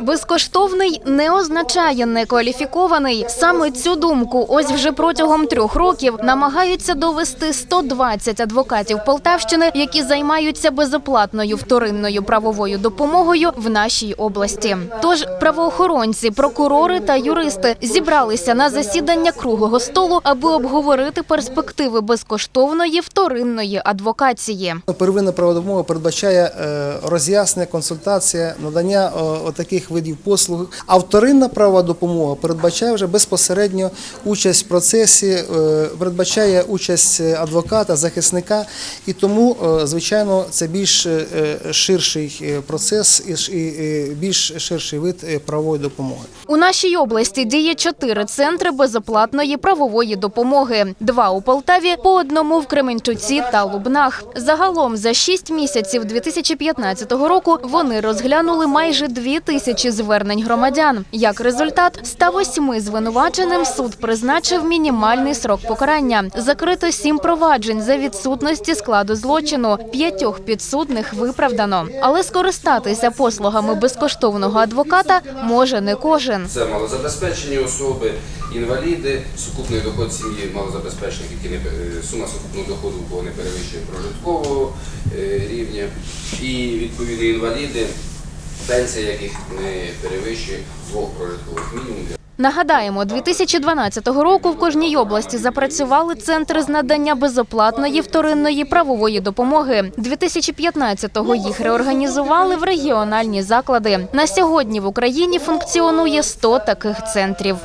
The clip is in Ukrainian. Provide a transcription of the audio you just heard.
Безкоштовний не означає некваліфікований. Саме цю думку ось вже протягом трьох років намагаються довести 120 адвокатів Полтавщини, які займаються безоплатною вторинною правовою допомогою в нашій області. Тож правоохоронці, прокурори та юристи зібралися на засідання круглого столу, аби обговорити перспективи безкоштовної вторинної адвокації. Первинна правова допомога передбачає е, роз'яснення, консультація, надання е, таких видів послуг. А вторинна правова допомога передбачає вже безпосередньо участь в процесі, е, передбачає участь адвоката, захисника, і тому, е, звичайно, це більш е, ширший процес і більш ширший вид правової допомоги. У нашій області діє чотири центри безоплатної правової допомоги: два у Полтаві, по одному в Кременчуці та Лубнах. Загалом за шість місяців 2015 року вони розглянули майже дві тисячі звернень громадян. Як результат, 108 звинуваченим суд призначив мінімальний срок покарання. Закрито сім проваджень за відсутності складу злочину. П'ятьох підсудних виправдано. Але скористатися послугами безкоштовного адвоката може не кожен. Це малозабезпечені особи, інваліди, сукупний доход сім'ї малозабезпечених, які не сума сукупного доходу бо не перевищує прожиткового е, рівня, і відповідні інваліди, пенсія яких не перевищує двох прожиткових мінімумів. Нагадаємо, 2012 року в кожній області запрацювали центри з надання безоплатної вторинної правової допомоги. 2015-го їх реорганізували в регіональні заклади. На сьогодні в Україні функціонує 100 таких центрів.